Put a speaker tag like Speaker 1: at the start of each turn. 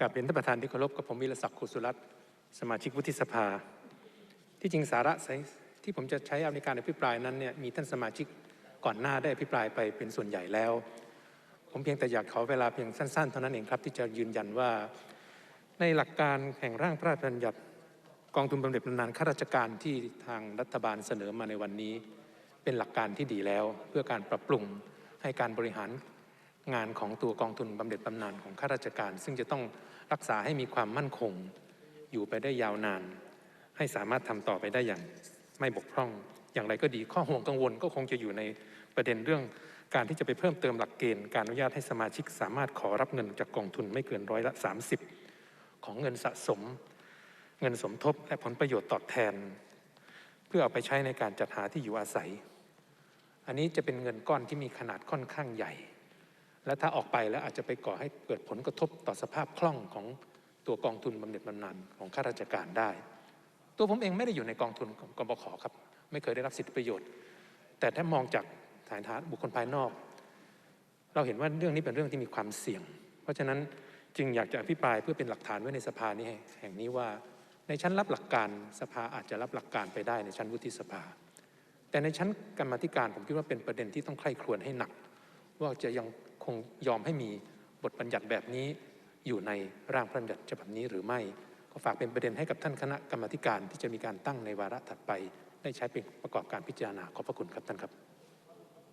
Speaker 1: กับเรียนท่านประธานที่เคารพกับผมวิรศักดิ์ขุสุรัตน์สมาชิกวุฒิสภา ที่จริงสาระที่ผมจะใช้อาในการอภิปรายนั้นเนี่ยมีท่านสมาชิกก่อนหน้าได้อภิปรายไปเป็นส่วนใหญ่แล้ว ผมเพียงแต่อยากขอเวลาเพียงสั้นๆเท่านั้นเองครับ ที่จะยืนยันว่า ในหลักการแห่งร่างพระราชบัญญัติกองทุนบำเหน็จบำนาญข้าราชการที่ทางรัฐบาลเสนอมาในวันนี้ เป็นหลักการที่ดีแล้ว เพื่อการปรับปรุงให้การบริหาร งานของตัวกองทุนบำเหน็จบำนาญของข้าราชการ ซึ่งจะต้องรักษาให้มีความมั่นคง อยู่ไปได้ยาวนาน ให้สามารถทำต่อไปได้อย่างไม่บกพร่อง อย่างไรก็ดีข้อห่วงกังวลก็คงจะอยู่ในประเด็นเรื่องการที่จะไปเพิ่มเติมหลักเกณฑ์การอนุญาตให้สมาชิกสามารถขอรับเงินจากกองทุนไม่เกินร้อยละ 30 ของเงินสะสม เงินสมทบและผลประโยชน์ตอบแทน เพื่อเอาไปใช้ในการจัดหาที่อยู่อาศัย อันนี้จะเป็นเงินก้อนที่มีขนาดค่อนข้างใหญ่ และถ้าออกไปแล้วอาจจะไปก่อให้เกิดผลกระทบต่อสภาพคล่องของตัวกองทุนบำเหน็จบำนาญของข้าราชการได้ ตัวผมเองไม่ได้อยู่ในกองทุนกบขครับ ไม่เคยได้รับสิทธิประโยชน์ แต่ถ้ามองจากฐานฐานบุคคลภายนอก เราเห็นว่าเรื่องนี้เป็นเรื่องที่มีความเสี่ยง เพราะฉะนั้นจึงอยากจะอภิปรายเพื่อเป็นหลักฐานไว้ในสภานี้แห่งนี้ว่าในชั้นรับหลักการสภาอาจจะรับหลักการไปได้ในชั้นวุฒิสภา แต่ในชั้นกรรมธิการผมคิดว่าเป็นประเด็นที่ต้องใคร่ครวญให้หนัก ว่าจะยัง คงยอมให้มีบทบัญญัติแบบนี้อยู่ในร่างพระบัญญัติฉบับนี้หรือไม่ ก็ฝากเป็นประเด็นให้กับท่านคณะกรรมธิการที่จะมีการตั้งในวาระถัดไป ได้ใช้เป็นประกอบการพิจารณาขอบพระคุณครับท่านครับ